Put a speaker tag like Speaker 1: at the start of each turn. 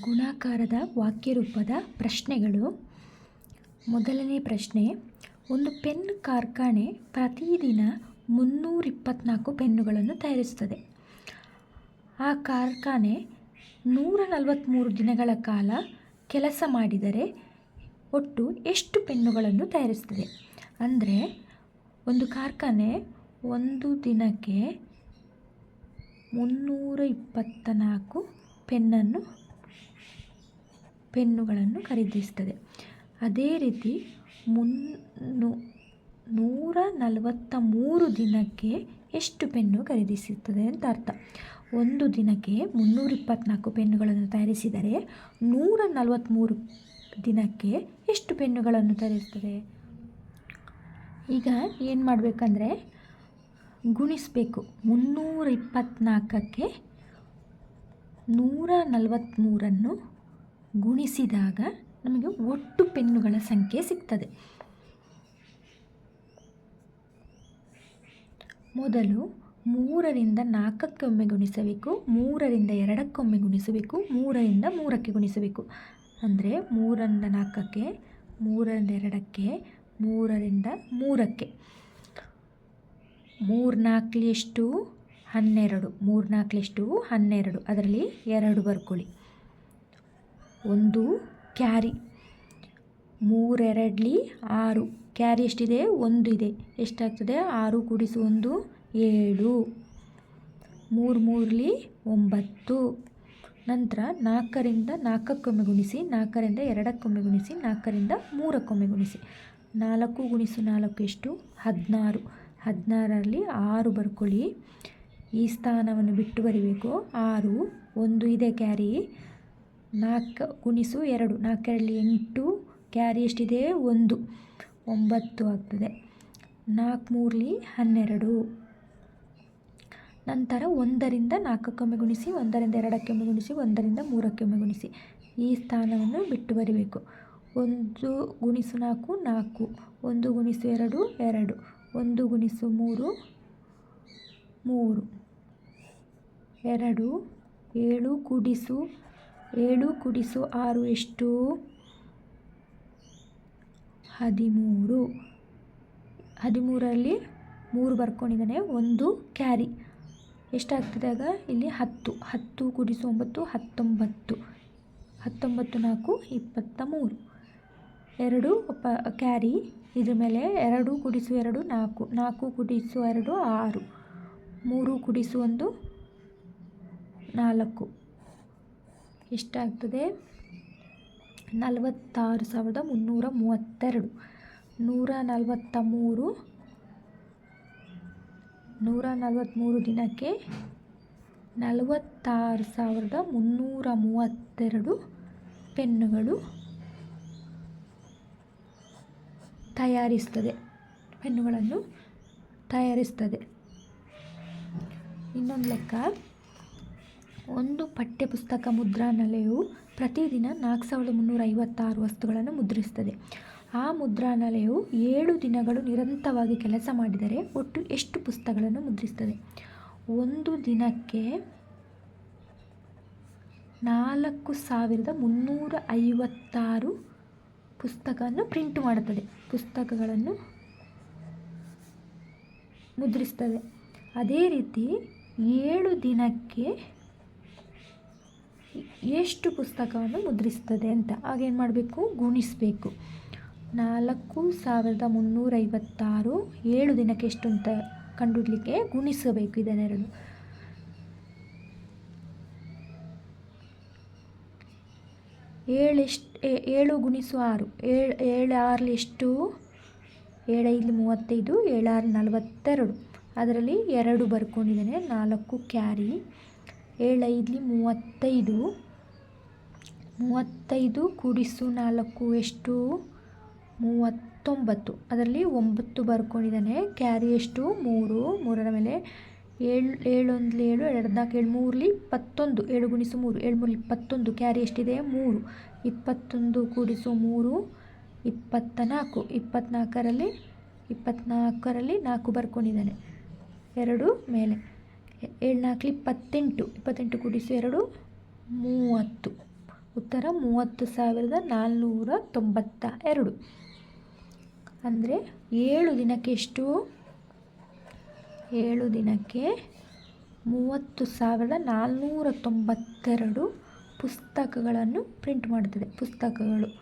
Speaker 1: ಗುಣಾಕಾರದ ವಾಕ್ಯರೂಪದ ಪ್ರಶ್ನೆಗಳು. ಮೊದಲನೇ ಪ್ರಶ್ನೆ, ಒಂದು ಪೆನ್ ಕಾರ್ಖಾನೆ ಪ್ರತಿದಿನ ಮುನ್ನೂರ ಇಪ್ಪತ್ತ್ನಾಲ್ಕು ಪೆನ್ನುಗಳನ್ನು ತಯಾರಿಸುತ್ತದೆ. ಆ ಕಾರ್ಖಾನೆ ನೂರ ನಲವತ್ತ್ಮೂರು ದಿನಗಳ ಕಾಲ ಕೆಲಸ ಮಾಡಿದರೆ ಒಟ್ಟು ಎಷ್ಟು ಪೆನ್ನುಗಳನ್ನು ತಯಾರಿಸ್ತದೆ ಅಂದರೆ, ಒಂದು ಕಾರ್ಖಾನೆ ಒಂದು ದಿನಕ್ಕೆ ಮುನ್ನೂರ ಇಪ್ಪತ್ತ ನಾಲ್ಕು ಪೆನ್ನನ್ನು ಪೆನ್ನುಗಳನ್ನು ಖರೀದಿಸ್ತದೆ. ಅದೇ ರೀತಿ ಮುನ್ನು, ನೂರ ನಲವತ್ತ ಮೂರು ದಿನಕ್ಕೆ ಎಷ್ಟು ಪೆನ್ನು ಖರೀದಿಸುತ್ತದೆ ಅಂತ ಅರ್ಥ. ಒಂದು ದಿನಕ್ಕೆ ಮುನ್ನೂರ ಇಪ್ಪತ್ತ್ನಾಲ್ಕು ಪೆನ್ನುಗಳನ್ನು ತಯಾರಿಸಿದರೆ ನೂರ ನಲವತ್ತ್ಮೂರು ದಿನಕ್ಕೆ ಎಷ್ಟು ಪೆನ್ನುಗಳನ್ನು ತಯಾರಿಸ್ತದೆ ಈಗ ಏನು ಮಾಡಬೇಕಂದ್ರೆ ಗುಣಿಸಬೇಕು. ಮುನ್ನೂರ ಇಪ್ಪತ್ತ್ನಾಲ್ಕಕ್ಕೆ ನೂರ ನಲವತ್ತ್ಮೂರನ್ನು ಗುಣಿಸಿದಾಗ ನಮಗೆ ಒಟ್ಟು ಪೆನ್ನುಗಳ ಸಂಖ್ಯೆ ಸಿಗ್ತದೆ. ಮೊದಲು ಮೂರರಿಂದ ನಾಲ್ಕಕ್ಕೊಮ್ಮೆ ಗುಣಿಸಬೇಕು, ಮೂರರಿಂದ ಎರಡಕ್ಕೊಮ್ಮೆ ಗುಣಿಸಬೇಕು, ಮೂರರಿಂದ ಮೂರಕ್ಕೆ ಗುಣಿಸಬೇಕು. ಅಂದರೆ ಮೂರರಿಂದ ನಾಲ್ಕಕ್ಕೆ, ಮೂರರಿಂದ ಎರಡಕ್ಕೆ, ಮೂರರಿಂದ ಮೂರಕ್ಕೆ. ಮೂರು ನಾಲ್ಕಲಿ ಎಷ್ಟು? ಹನ್ನೆರಡು. ಮೂರು ನಾಲ್ಕಲಿ ಎಷ್ಟು? ಹನ್ನೆರಡು. ಅದರಲ್ಲಿ ಎರಡು ಬರ್ಕೊಳ್ಳಿ. ಒಂದು ಕ್ಯಾರಿ. ಮೂರೆರಡಲಿ ಆರು. ಕ್ಯಾರಿ ಎಷ್ಟಿದೆ? ಒಂದು ಇದೆ. ಎಷ್ಟಾಗ್ತದೆ? ಆರು ಕೂಡಿಸು ಒಂದು, ಏಳು. ಮೂರು ಮೂರಲಿ ಒಂಬತ್ತು. ನಂತರ ನಾಲ್ಕರಿಂದ ನಾಲ್ಕಕ್ಕೊಮ್ಮೆ ಗುಣಿಸಿ, ನಾಲ್ಕರಿಂದ ಎರಡಕ್ಕೊಮ್ಮೆ ಗುಣಿಸಿ, ನಾಲ್ಕರಿಂದ ಮೂರಕ್ಕೊಮ್ಮೆ ಗುಣಿಸಿ. ನಾಲ್ಕು ಗುಣಿಸು ನಾಲ್ಕು ಎಷ್ಟು? ಹದಿನಾರು. ಹದಿನಾರರಲ್ಲಿ ಆರು ಬರ್ಕೊಳ್ಳಿ. ಈ ಸ್ಥಾನವನ್ನು ಬಿಟ್ಟು ಬರಿಬೇಕು. ಆರು, ಒಂದು ಇದೆ ಕ್ಯಾರಿ. ನಾಲ್ಕು ಗುಣಿಸು ಎರಡು. ನಾಲ್ಕರಲ್ಲಿ ಎಂಟು, ಕ್ಯಾರಿ ಎಷ್ಟಿದೆ? ಒಂದು. ಒಂಬತ್ತು ಆಗ್ತದೆ. ನಾಲ್ಕು ಮೂರಲಿ ಹನ್ನೆರಡು. ನಂತರ ಒಂದರಿಂದ ನಾಲ್ಕಕ್ಕೊಮ್ಮೆ ಗುಣಿಸಿ, ಒಂದರಿಂದ ಎರಡಕ್ಕೊಮ್ಮೆ ಗುಣಿಸಿ, ಒಂದರಿಂದ ಮೂರಕ್ಕೊಮ್ಮೆ ಗುಣಿಸಿ. ಈ ಸ್ಥಾನವನ್ನು ಬಿಟ್ಟು ಬರಿಬೇಕು. ಒಂದು ಗುಣಿಸು ನಾಲ್ಕು ನಾಲ್ಕು. ಒಂದು ಗುಣಿಸು ಎರಡು ಎರಡು. ಒಂದು ಗುಣಿಸು ಮೂರು ಮೂರು. ಎರಡು, ಏಳು ಕೂಡಿಸು ಏಳು ಕುಡಿಸು ಆರು ಎಷ್ಟು? ಹದಿಮೂರು. ಹದಿಮೂರಲ್ಲಿ ಮೂರು ಬರ್ಕೊಂಡಿದ್ದಾನೆ, ಒಂದು ಕ್ಯಾರಿ. ಎಷ್ಟಾಗ್ತದೆ ಆಗ? ಇಲ್ಲಿ ಹತ್ತು. ಹತ್ತು ಕುಡಿಸು ಒಂಬತ್ತು, ಹತ್ತೊಂಬತ್ತು. ಹತ್ತೊಂಬತ್ತು ನಾಲ್ಕು, ಇಪ್ಪತ್ತ ಮೂರು. ಎರಡು ಪ ಕ್ಯಾರಿ. ಇದ್ರ ಮೇಲೆ ಎರಡು ಕುಡಿಸು ಎರಡು, ನಾಲ್ಕು. ನಾಲ್ಕು ಕುಡಿಸು ಎರಡು, ಆರು. ಮೂರು ಕುಡಿಸು ಒಂದು, ನಾಲ್ಕು. ಎಷ್ಟಾಗ್ತದೆ? ನಲವತ್ತಾರು ಸಾವಿರದ ಮುನ್ನೂರ ಮೂವತ್ತೆರಡು. ನೂರ ನಲವತ್ತ ಮೂರು ನೂರ ನಲವತ್ತ್ಮೂರು ದಿನಕ್ಕೆ ನಲವತ್ತಾರು ಸಾವಿರದ ಮುನ್ನೂರ ಮೂವತ್ತೆರಡು ಪೆನ್ನುಗಳು ತಯಾರಿಸ್ತದೆ. ಪೆನ್ನುಗಳನ್ನು ತಯಾರಿಸ್ತದೆ. ಇನ್ನೊಂದು ಲೆಕ್ಕ. ಒಂದು ಪಠ್ಯಪುಸ್ತಕ ಮುದ್ರಣಾಲಯವು ಪ್ರತಿದಿನ ನಾಲ್ಕು ಸಾವಿರದ ಮುನ್ನೂರ ಐವತ್ತಾರು ವಸ್ತುಗಳನ್ನು ಮುದ್ರಿಸ್ತದೆ ಆ ಮುದ್ರಣಾಲಯವು ಏಳು ದಿನಗಳು ನಿರಂತರವಾಗಿ ಕೆಲಸ ಮಾಡಿದರೆ ಒಟ್ಟು ಎಷ್ಟು ಪುಸ್ತಕಗಳನ್ನು ಮುದ್ರಿಸ್ತದೆ ಒಂದು ದಿನಕ್ಕೆ ನಾಲ್ಕು ಸಾವಿರದ ಮುನ್ನೂರ ಐವತ್ತಾರು ಪುಸ್ತಕವನ್ನು ಪ್ರಿಂಟ್ ಮಾಡುತ್ತದೆ. ಪುಸ್ತಕಗಳನ್ನು ಮುದ್ರಿಸ್ತದೆ ಅದೇ ರೀತಿ ಏಳು ದಿನಕ್ಕೆ ಎಷ್ಟು ಪುಸ್ತಕವನ್ನು ಮುದ್ರಿಸ್ತದೆ ಅಂತ. ಆಗೇನು ಮಾಡಬೇಕು? ಗುಣಿಸಬೇಕು. ನಾಲ್ಕು ಸಾವಿರದ ಮುನ್ನೂರೈವತ್ತಾರು ಏಳು ದಿನಕ್ಕೆ ಎಷ್ಟು ಅಂತ ಕಂಡುಹಿಡಲಿಕ್ಕೆ ಗುಣಿಸಬೇಕು ಇದನ್ನೆರಡು. ಏಳೆಷ್ಟು ಏಳು ಗುಣಿಸು ಆರು. ಏಳು ಏಳು ಆರಲ್ಲಿ ಎಷ್ಟು? ಏಳೈದು ಮೂವತ್ತೈದು ಏಳಾರು ನಲವತ್ತೆರಡು. ಅದರಲ್ಲಿ ಎರಡು ಬರ್ಕೊಂಡಿದ್ದಾನೆ. ನಾಲ್ಕು ಕ್ಯಾರಿ ಏಳೈದ್ಲಿ ಮೂವತ್ತೈದು. ಮೂವತ್ತೈದು ಕೂಡಿಸು ನಾಲ್ಕು ಎಷ್ಟು? ಮೂವತ್ತೊಂಬತ್ತು. ಅದರಲ್ಲಿ ಒಂಬತ್ತು ಬರ್ಕೊಂಡಿದ್ದಾನೆ. ಕ್ಯಾರಿ ಎಷ್ಟು? ಮೂರು. ಮೂರರ ಮೇಲೆ ಏಳು, ಏಳೊಂದ್ಲಿ ಏಳು ಎರಡು ನಾಲ್ಕು ಏಳು, ಮೂರಲಿ ಇಪ್ಪತ್ತೊಂದು. ಏಳು ಗುಣಿಸು ಮೂರು. ಏಳು ಮೂರಲಿ ಇಪ್ಪತ್ತೊಂದು. ಕ್ಯಾರಿ ಎಷ್ಟಿದೆ? ಮೂರು. ಇಪ್ಪತ್ತೊಂದು ಕೂಡಿಸು ಮೂರು. ಇಪ್ಪತ್ತ ನಾಲ್ಕು ಇಪ್ಪತ್ತ್ನಾಲ್ಕರಲ್ಲಿ ಇಪ್ಪತ್ತ್ನಾಲ್ಕರಲ್ಲಿ ನಾಲ್ಕು ಬರ್ಕೊಂಡಿದ್ದಾನೆ. ಎರಡು ಮೇಲೆ. ಏಳು ನಾಲ್ಕು ಇಪ್ಪತ್ತೆಂಟು. ಇಪ್ಪತ್ತೆಂಟು ಕೂಡಿಸು ಎರಡು, ಮೂವತ್ತು. ಉತ್ತರ ಮೂವತ್ತು ಸಾವಿರದ ನಾಲ್ನೂರ ತೊಂಬತ್ತ ಎರಡು. ಅಂದರೆ ಏಳು ದಿನಕ್ಕೆ ಎಷ್ಟು? ಏಳು ದಿನಕ್ಕೆ ಮೂವತ್ತು ಸಾವಿರದ ನಾಲ್ನೂರ ತೊಂಬತ್ತೆರಡು ಪುಸ್ತಕಗಳನ್ನು ಪ್ರಿಂಟ್ ಮಾಡುತ್ತದೆ ಪುಸ್ತಕಗಳು.